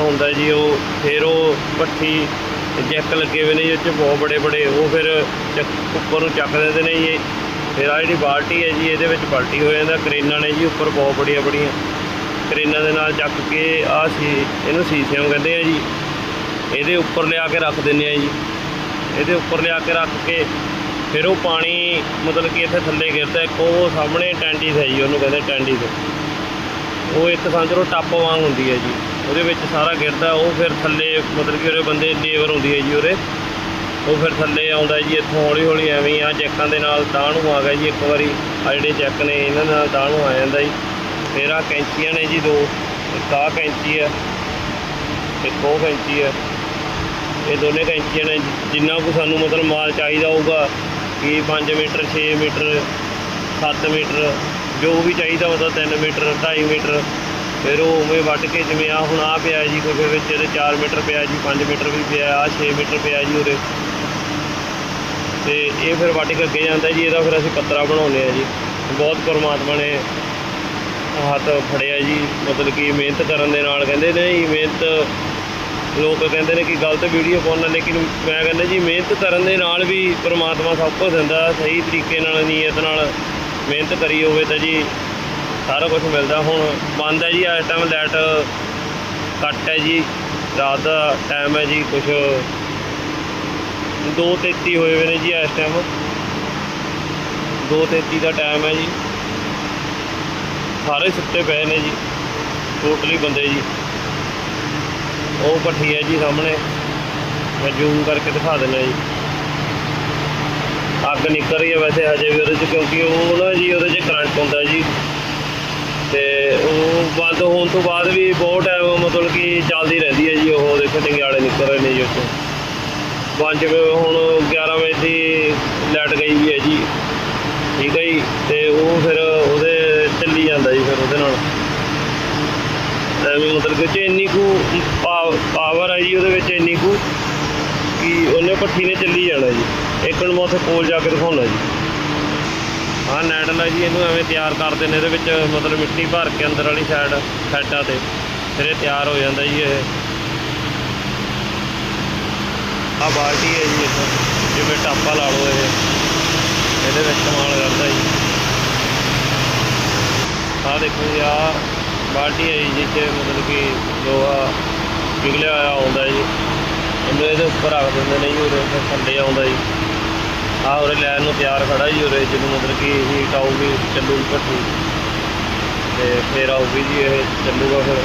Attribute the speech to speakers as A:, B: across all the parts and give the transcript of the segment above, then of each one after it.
A: ਹੁੰਦਾ ਜੀ, ਉਹ ਫਿਰ ਉਹ ਪੱਠੀ ਜੈਕ ਲੱਗੇ ਹੋਏ ਨੇ ਜੀ, ਉਹ 'ਚ ਬਹੁਤ ਬੜੇ ਬੜੇ, ਉਹ ਫਿਰ ਚੱਕ- ਉੱਪਰ ਨੂੰ ਚੱਕ ਦਿੰਦੇ ਨੇ ਜੀ। ਫਿਰ ਆ ਜਿਹੜੀ ਬਾਲਟੀ ਹੈ ਜੀ, ਇਹਦੇ ਵਿੱਚ ਪਲਟੀ ਹੋ ਜਾਂਦਾ, ਕਰੇਨਾਂ ਨੇ ਜੀ ਉੱਪਰ ਬਹੁਤ ਬੜੀਆਂ ਬੜੀਆਂ। ਕਰੇਨਾਂ ਦੇ ਨਾਲ ਚੱਕ ਕੇ ਆ ਸੀ, ਇਹਨੂੰ ਸੀਸਿਆਂ ਕਹਿੰਦੇ ਆ ਜੀ। ਇਹਦੇ ਉੱਪਰ ਲਿਆ ਕੇ ਰੱਖ ਦਿੰਦੇ ਆ ਜੀ। ਇਹਦੇ ਉੱਪਰ ਲਿਆ ਕੇ ਰੱਖ ਕੇ ਫਿਰ ਉਹ ਪਾਣੀ ਮਤਲਬ ਕਿ ਇੱਥੇ ਥੱਲੇ ਗਿਰਦਾ, ਇੱਕ ਉਹ ਸਾਹਮਣੇ ਟੈਂਡੀ ਹੈ ਜੀ, ਉਹਨੂੰ ਕਹਿੰਦੇ ਟੈਂਡੀ ਤੇ ਉਹ ਇੱਕ ਸਮਝ ਲਓ ਟੱਪ ਵਾਂਗ ਹੁੰਦੀ ਹੈ ਜੀ। ਉਹਦੇ ਵਿੱਚ ਸਾਰਾ ਗਿਰਦਾ, ਉਹ ਫਿਰ ਥੱਲੇ ਮਤਲਬ ਕਿ ਉਹਦੇ ਬੰਦੇ ਲੇਬਰ ਹੁੰਦੀ ਹੈ ਜੀ ਉਹਦੇ ਉਹ ਫਿਰ ਥੱਲੇ ਆਉਂਦਾ ਜੀ, ਇੱਥੋਂ ਹੌਲੀ ਹੌਲੀ ਐਵੇਂ ਆ, ਜੈਕਾਂ ਦੇ ਨਾਲ ਦਾਹ ਨੂੰ ਆ ਗਿਆ ਜੀ, ਇੱਕ ਵਾਰੀ ਆ ਜਿਹੜੇ ਜੈਕ ਨੇ, ਇਹਨਾਂ ਦੇ ਨਾਲ ਦਾਹ ਨੂੰ ਆ ਜਾਂਦਾ ਜੀ। ਫਿਰ ਆ ਕੈਂਚੀਆਂ ਨੇ ਜੀ ਦੋ, ਇੱਕ ਆਹ ਕੈਂਚੀ ਹੈ, ਇੱਕ ਉਹ ਕੈਂਚੀ ਹੈ। ਇਹ ਦੋਨੇ ਕੈਂਚੀਆਂ ਨੇ, ਜਿੰਨਾ ਕੁ ਸਾਨੂੰ ਮਤਲਬ ਮਾਲ ਚਾਹੀਦਾ ਹੋਊਗਾ, ਕਿ 5 ਮੀਟਰ 6 ਮੀਟਰ 7 ਮੀਟਰ, ਜੋ ਵੀ ਚਾਹੀਦਾ ਉਹਦਾ 3 ਮੀਟਰ 2.5 ਮੀਟਰ ਫਿਰ ਉਹ ਉਵੇਂ ਵੱਢ ਕੇ ਜਿਵੇਂ ਆ ਹੁਣ ਆ ਪਿਆ ਜੀ ਕੋਈ ਵਿੱਚ ਇਹਦੇ 4 ਮੀਟਰ ਪਿਆ ਜੀ 5 ਮੀਟਰ ਵੀ ਪਿਆ ਆ 6 ਮੀਟਰ ਪਿਆ ਜੀ ਉਰੇ। ਤੇ ਇਹ ਫਿਰ ਵੱਢ ਕੇ ਅੱਗੇ ਜਾਂਦਾ ਜੀ, ਇਹਦਾ ਫਿਰ ਅਸੀਂ ਪੱਤਰਾ ਬਣਾਉਂਦੇ ਆ ਜੀ। ਬਹੁਤ ਪਰਮਾਤਮਾ ਨੇ ਹੱਥ ਫੜਿਆ ਜੀ, ਮਤਲਬ ਕਿ ਮਿਹਨਤ ਕਰਨ ਦੇ ਨਾਲ ਕਹਿੰਦੇ ਨੇ ਜੀ, ਮਿਹਨਤ ਲੋਕ ਕਹਿੰਦੇ ਨੇ ਕਿ ਗਲਤ ਵੀਡੀਓ ਪਾਉਣਾ ਲੇਕਿਨ ਮੈਂ ਕਹਿੰਦਾ ਜੀ, ਮਿਹਨਤ ਕਰਨ ਦੇ ਨਾਲ ਵੀ ਪਰਮਾਤਮਾ ਸਭ ਕੁਝ ਦਿੰਦਾ, ਸਹੀ ਤਰੀਕੇ ਨਾਲ, ਨੀਅਤ ਨਾਲ ਮਿਹਨਤ ਕਰੀ ਹੋਵੇ ਤਾਂ ਜੀ ਸਾਰਾ ਕੁਝ ਮਿਲਦਾ। ਹੁਣ ਬੰਦ ਹੈ ਜੀ, ਇਸ ਟਾਈਮ ਲਾਈਟ ਕੱਟ ਹੈ ਜੀ। ਰਾਤ ਦਾ ਟਾਈਮ ਹੈ ਜੀ ਕੁਝ 2:33 ਹੋਏ ਹੋਏ ਨੇ ਜੀ ਇਸ ਟਾਈਮ 2:33 ਦਾ ਟਾਈਮ ਹੈ ਜੀ। ਸਾਰੇ ਸੁੱਤੇ ਪਏ ਨੇ ਜੀ ਟੋਟਲੀ ਬੰਦੇ ਜੀ। ਉਹ ਭੱਠੀ ਹੈ ਜੀ ਸਾਹਮਣੇ। ਮੈਂ ਜ਼ੂਮ ਕਰਕੇ ਦਿਖਾ ਦਿੰਦਾ ਜੀ। ਅੱਗ ਨਿਕਲ ਰਹੀ ਹੈ ਵੈਸੇ ਹਜੇ ਵੀ ਉਹਦੇ 'ਚ, ਕਿਉਂਕਿ ਉਹ ਨਾ ਜੀ, ਉਹਦੇ 'ਚ ਕਰੰਟ ਹੁੰਦਾ ਜੀ। ਤੇ ਉਹ ਬੰਦ ਹੋਣ ਤੋਂ ਬਾਅਦ ਵੀ ਬਹੁਤ ਟਾਈਮ ਮਤਲਬ ਕਿ ਚੱਲਦੀ ਰਹਿੰਦੀ ਹੈ ਜੀ, ਉਹ ਦੇਖੋ ਟੰਗਿਆਲੇ ਨਿਕਲ ਰਹੇ ਨੇ ਜੀ ਉੱਥੋਂ। ਪੰਜ ਹੁਣ 11 ਵਜੇ ਦੀ ਲਾਈਟ ਗਈ ਵੀ ਹੈ ਜੀ। ਠੀਕ ਹੈ ਜੀ, ਤੇ ਉਹ ਫਿਰ ਉਹਦੇ ਚੱਲੀ ਜਾਂਦਾ ਜੀ ਫਿਰ ਉਹਦੇ ਨਾਲ। ਐਵੇਂ ਮਤਲਬ ਕਿ ਉਹ ਇੰਨੀ ਕੁ ਪਾਵਰ ਹੈ ਜੀ ਉਹਦੇ ਵਿੱਚ ਇੰਨੀ ਕੁ ਕਿ ਉਹਨੇ ਪੱਠੀ ਨੇ ਚੱਲੀ ਜਾਣਾ ਜੀ। ਇੱਕ ਨੂੰ ਮੈਂ ਉੱਥੇ ਕੋਲ ਜਾ ਕੇ ਦਿਖਾਉਣਾ ਜੀ। ਆਹ ਨੈਡਲ ਹੈ ਜੀ, ਇਹਨੂੰ ਐਵੇਂ ਤਿਆਰ ਕਰਦੇ ਨੇ, ਇਹਦੇ ਵਿੱਚ ਮਤਲਬ ਮਿੱਟੀ ਭਰ ਕੇ ਅੰਦਰ ਵਾਲੀ ਸਾਈਡ ਸਾਈਡਾਂ ਤੇ, ਫਿਰ ਇਹ ਤਿਆਰ ਹੋ ਜਾਂਦਾ ਜੀ ਇਹ। ਆਹ ਬਾਲਟੀ ਹੈ ਜੀ ਇੱਕ ਜਿਵੇਂ ਟਾਪਾ ਲਾ ਲਓ ਇਹ। ਇਹਦੇ ਵਿੱਚ ਕਮਾਲ ਕਰਦਾ ਜੀ। ਆਹ ਦੇਖੋ ਜੀ, ਆਹ ਬਾਲਟੀ ਹੈ ਜੀ ਜਿੱਥੇ ਮਤਲਬ ਕਿ ਲੋਹਾ ਪਿਘਲਿਆ ਹੋਇਆ ਆਉਂਦਾ ਜੀ। ਉਹਨੂੰ ਇਹਦੇ ਉੱਪਰ ਰੱਖ ਦਿੰਦੇ ਨੇ ਜੀ, ਉਹਦੇ ਫਿਰ ਥੱਲੇ ਆਉਂਦਾ ਜੀ। ਆਹ ਉਰੇ ਲੈਣ ਨੂੰ ਤਿਆਰ ਖੜਾ ਜੀ ਉਰੇ, ਜਿਹਨੂੰ ਮਤਲਬ ਕਿ ਹੀਟ ਆਊਗੀ ਚੱਲੂਗੀ ਭੱਠੀ ਤੇ ਫਿਰ ਆਊਗੀ ਜੀ ਇਹ ਚੱਲੂਗਾ ਫਿਰ।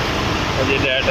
A: ਅਜੇ ਲਾਈਟ